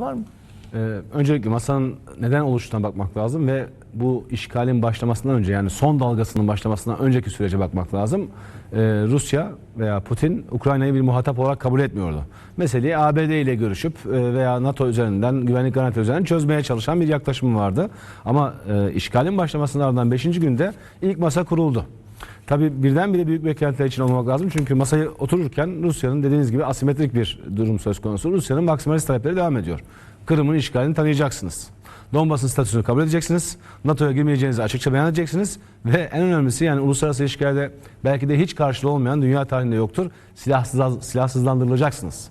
var mı? Ee, öncelikle masanın neden oluştuğuna bakmak lazım ve bu işgalin başlamasından önce yani son dalgasının başlamasından önceki sürece bakmak lazım. Ee, Rusya veya Putin Ukrayna'yı bir muhatap olarak kabul etmiyordu. Meseleyi ABD ile görüşüp e, veya NATO üzerinden güvenlik garanti üzerinden çözmeye çalışan bir yaklaşım vardı. Ama e, işgalin başlamasının ardından 5. günde ilk masa kuruldu. Tabii birdenbire büyük beklentiler için olmak lazım. Çünkü masaya otururken Rusya'nın dediğiniz gibi asimetrik bir durum söz konusu. Rusya'nın maksimalist talepleri devam ediyor. Kırım'ın işgalini tanıyacaksınız. Donbas'ın statüsünü kabul edeceksiniz. NATO'ya girmeyeceğinizi açıkça beyan edeceksiniz. Ve en önemlisi yani uluslararası ilişkilerde belki de hiç karşılığı olmayan dünya tarihinde yoktur. Silahsız, silahsızlandırılacaksınız.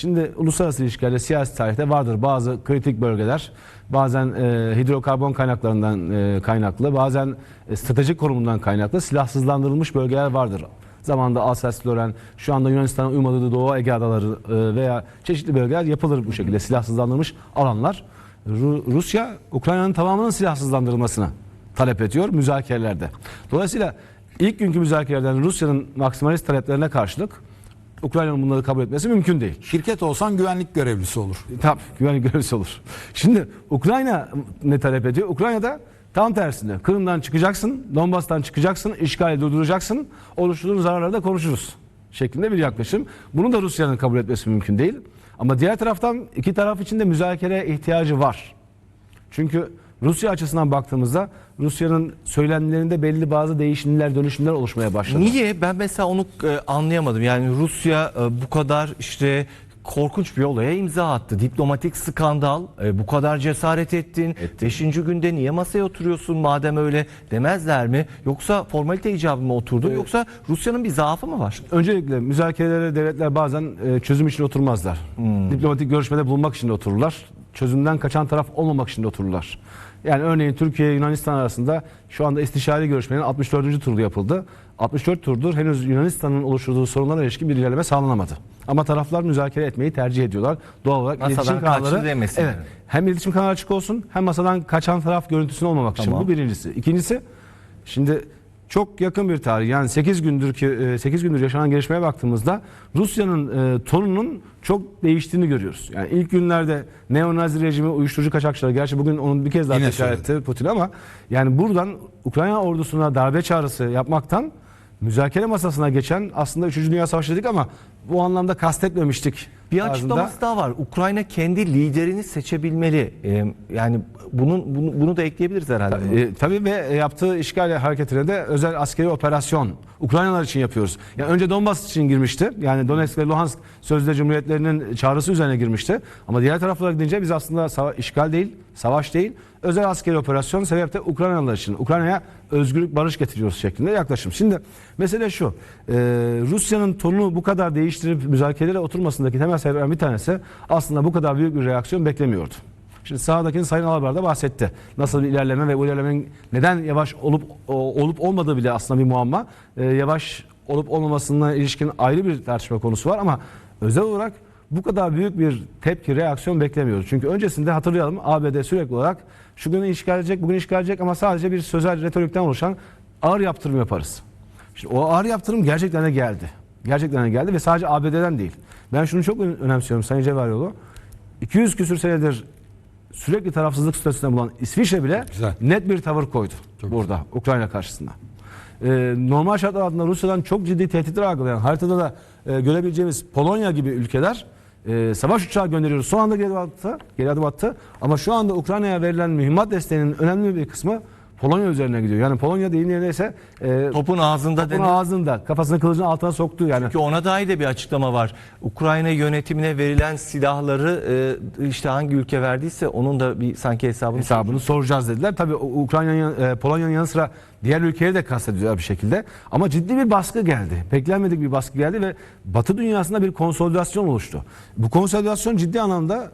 Şimdi uluslararası ilişkilerde siyasi tarihte vardır bazı kritik bölgeler. Bazen e, hidrokarbon kaynaklarından e, kaynaklı, bazen e, stratejik konumundan kaynaklı silahsızlandırılmış bölgeler vardır. Zamanında Alsace-Lorraine, şu anda Yunanistan'a uymadığı Doğu Ege Adaları e, veya çeşitli bölgeler yapılır bu şekilde silahsızlandırılmış alanlar. Ru- Rusya, Ukrayna'nın tamamının silahsızlandırılmasını talep ediyor müzakerelerde. Dolayısıyla ilk günkü müzakerelerden Rusya'nın maksimalist taleplerine karşılık Ukrayna'nın bunları kabul etmesi mümkün değil. Şirket olsan güvenlik görevlisi olur. Tabii güvenlik görevlisi olur. Şimdi Ukrayna ne talep ediyor? Ukrayna'da tam tersinde. Kırım'dan çıkacaksın, Donbas'tan çıkacaksın, işgali durduracaksın, oluşturduğun zararları da konuşuruz şeklinde bir yaklaşım. Bunu da Rusya'nın kabul etmesi mümkün değil. Ama diğer taraftan iki taraf için de müzakere ihtiyacı var. Çünkü Rusya açısından baktığımızda Rusya'nın söylemlerinde belli bazı değişimler, dönüşümler oluşmaya başladı. Niye? Ben mesela onu e, anlayamadım. Yani Rusya e, bu kadar işte korkunç bir olaya imza attı. Diplomatik skandal. E, bu kadar cesaret ettin. Beşinci günde niye masaya oturuyorsun madem öyle demezler mi? Yoksa formalite icabı mı oturdu? Yoksa Rusya'nın bir zaafı mı var? Öncelikle müzakerelere devletler bazen e, çözüm için oturmazlar. Diplomatik görüşmede bulunmak için otururlar. Çözümden kaçan taraf olmamak için otururlar. Yani örneğin Türkiye Yunanistan arasında şu anda istişare görüşmenin 64. turda yapıldı. 64 turdur henüz Yunanistan'ın oluşturduğu sorunlara ilişkin bir ilerleme sağlanamadı. Ama taraflar müzakere etmeyi tercih ediyorlar. Doğal olarak Masadan iletişim kanalları evet, yani. hem iletişim kanalı açık olsun hem masadan kaçan taraf görüntüsünü olmamak için Tamam. bu birincisi. İkincisi şimdi çok yakın bir tarih yani 8 gündür ki 8 gündür yaşanan gelişmeye baktığımızda Rusya'nın e, tonunun çok değiştiğini görüyoruz. Yani ilk günlerde neonazi rejimi uyuşturucu kaçakçıları gerçi bugün onu bir kez daha tekrar etti Putin ama yani buradan Ukrayna ordusuna darbe çağrısı yapmaktan müzakere masasına geçen aslında 3. Dünya Savaşı dedik ama bu anlamda kastetmemiştik. Bir açıklaması daha var. Ukrayna kendi liderini seçebilmeli. E, yani bunun bunu, bunu da ekleyebiliriz herhalde. E, tabii ve yaptığı işgal hareketine de özel askeri operasyon Ukraynalar için yapıyoruz. Yani önce Donbas için girmişti. Yani Donetsk ve Luhansk sözde cumhuriyetlerinin çağrısı üzerine girmişti. Ama diğer taraflara gidince biz aslında sava- işgal değil, savaş değil, özel askeri operasyon sebep de Ukraynalılar için. Ukrayna'ya özgürlük, barış getiriyoruz şeklinde yaklaşım. Şimdi mesele şu. e, Rusya'nın tonunu bu kadar değiştirip müzakerelere oturmasındaki temel sebeplerden bir tanesi aslında bu kadar büyük bir reaksiyon beklemiyordu. Şimdi sahadakini Sayın Alabar da bahsetti. Nasıl bir ilerleme ve bu ilerlemenin neden yavaş olup olup olmadığı bile aslında bir muamma. Ee, yavaş olup olmamasına ilişkin ayrı bir tartışma konusu var ama özel olarak bu kadar büyük bir tepki, reaksiyon beklemiyoruz. Çünkü öncesinde hatırlayalım ABD sürekli olarak şu günü işgal edecek, bugün işgal edecek ama sadece bir sözel retorikten oluşan ağır yaptırım yaparız. Şimdi o ağır yaptırım gerçekten de geldi. Gerçekten geldi ve sadece ABD'den değil. Ben şunu çok ön- önemsiyorum Sayın Cevheroğlu. 200 küsür senedir sürekli tarafsızlık statüsünde bulan İsviçre bile Güzel. net bir tavır koydu burada Ukrayna karşısında. Ee, normal şartlar altında Rusya'dan çok ciddi tehditler algılayan haritada da e, görebileceğimiz Polonya gibi ülkeler e, savaş uçağı gönderiyoruz. Son anda geri attı, geri adım attı. Ama şu anda Ukrayna'ya verilen mühimmat desteğinin önemli bir kısmı Polonya üzerine gidiyor. Yani Polonya deyim yerindeyse e, Topun ağzında topun denir. ağzında kafasını kılıcın altına soktu yani. Ki ona dair de bir açıklama var. Ukrayna yönetimine verilen silahları e, işte hangi ülke verdiyse onun da bir sanki hesabını hesabını soracağız dediler. Tabii Ukrayna'nın e, Polonya'nın yanı sıra diğer ülkeleri de kastediyorlar bir şekilde. Ama ciddi bir baskı geldi. Beklenmedik bir baskı geldi ve Batı dünyasında bir konsolidasyon oluştu. Bu konsolidasyon ciddi anlamda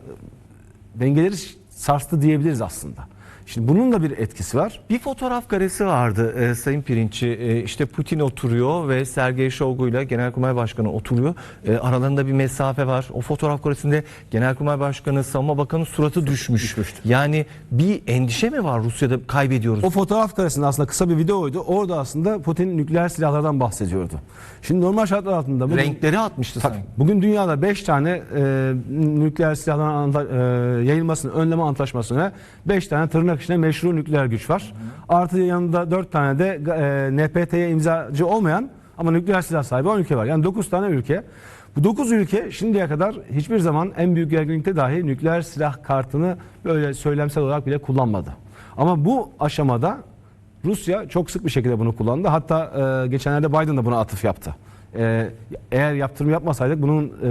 e, dengeleri sarstı diyebiliriz aslında. Şimdi bunun da bir etkisi var. Bir fotoğraf karesi vardı e, Sayın Pirinççi. E, işte Putin oturuyor ve Sergey Shoigu ile Genelkurmay Başkanı oturuyor. E, aralarında bir mesafe var. O fotoğraf karesinde Genelkurmay Başkanı, Savunma Bakanı suratı düşmüş. Yani bir endişe mi var Rusya'da kaybediyoruz? O fotoğraf karesinde aslında kısa bir videoydu. Orada aslında Putin nükleer silahlardan bahsediyordu. Şimdi normal şartlar altında bugün, Renkleri atmıştı sanki. bugün dünyada 5 tane e, nükleer silahların e, yayılmasını önleme antlaşmasına 5 tane tırnak içinde meşru nükleer güç var. Artı yanında 4 tane de e, NPT'ye imzacı olmayan ama nükleer silah sahibi 10 ülke var. Yani 9 tane ülke. Bu 9 ülke şimdiye kadar hiçbir zaman en büyük gerginlikte dahi nükleer silah kartını böyle söylemsel olarak bile kullanmadı. Ama bu aşamada Rusya çok sık bir şekilde bunu kullandı. Hatta e, geçenlerde Biden da buna atıf yaptı. E, eğer yaptırım yapmasaydık bunun e,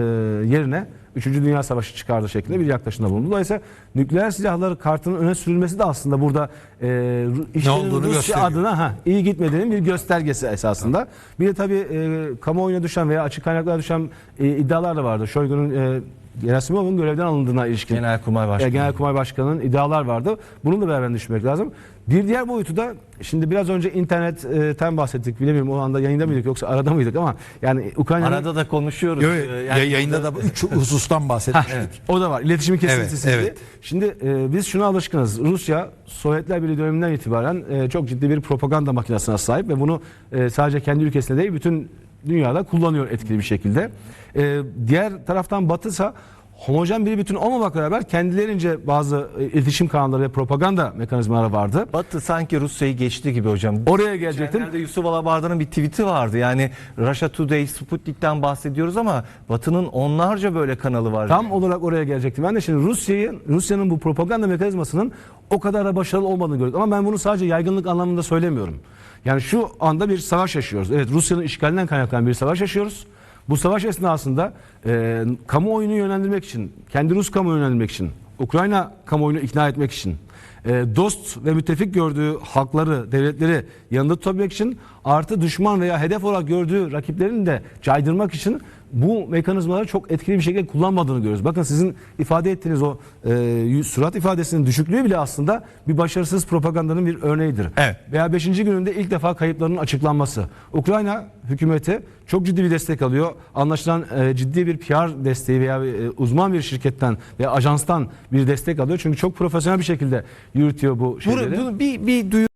yerine 3. Dünya Savaşı çıkardı şeklinde bir yaklaşımda bulundu. Dolayısıyla nükleer silahları kartının öne sürülmesi de aslında burada e, işlerin Rusya gösteriyor. adına ha, iyi gitmediğinin bir göstergesi esasında. Bir de tabii e, kamuoyuna düşen veya açık kaynaklara düşen e, iddialar da vardı. Shoigu'nun e, Gerasimov'un görevden alındığına ilişkin. Genelkurmay Başkanı. E, Genelkurmay Başkanı'nın iddialar vardı. Bunu da beraber düşünmek lazım. Bir diğer boyutu da şimdi biraz önce internetten bahsettik. Bilemiyorum o anda yayında mıydık yoksa arada mıydık ama yani Ukrayna'nın Arada da konuşuyoruz. Yo, E, yo, yani yayında da üç husustan bahsetmiştik. o da var. İletişimin kesintisi. Evet, evet. Şimdi e, biz şuna alışkınız. Rusya Sovyetler Birliği döneminden itibaren e, çok ciddi bir propaganda makinesine sahip ve bunu e, sadece kendi ülkesinde değil bütün dünyada kullanıyor etkili bir şekilde. E, diğer taraftan Batı ise homojen bir bütün olmamakla beraber kendilerince bazı e, iletişim kanalları ve propaganda mekanizmaları vardı. Batı sanki Rusya'yı geçti gibi hocam. Oraya gelecektim. Geçenlerde Yusuf Alabar'dan bir tweet'i vardı. Yani Russia Today, Sputnik'ten bahsediyoruz ama Batı'nın onlarca böyle kanalı var. Tam olarak oraya gelecektim. Ben de şimdi Rusya'yı, Rusya'nın bu propaganda mekanizmasının o kadar da başarılı olmadığını gördüm. Ama ben bunu sadece yaygınlık anlamında söylemiyorum. Yani şu anda bir savaş yaşıyoruz. Evet Rusya'nın işgalinden kaynaklanan bir savaş yaşıyoruz. Bu savaş esnasında e, kamuoyunu yönlendirmek için, kendi Rus kamuoyunu yönlendirmek için, Ukrayna kamuoyunu ikna etmek için, dost ve müttefik gördüğü halkları, devletleri yanında tutabilmek için artı düşman veya hedef olarak gördüğü rakiplerini de caydırmak için bu mekanizmaları çok etkili bir şekilde kullanmadığını görüyoruz. Bakın sizin ifade ettiğiniz o e, surat ifadesinin düşüklüğü bile aslında bir başarısız propagandanın bir örneğidir. Evet. Veya 5. gününde ilk defa kayıplarının açıklanması. Ukrayna hükümeti çok ciddi bir destek alıyor. Anlaşılan e, ciddi bir PR desteği veya e, uzman bir şirketten veya ajanstan bir destek alıyor. Çünkü çok profesyonel bir şekilde yürütüyor bu şeyleri. Bunu, bunu bir, bir duyu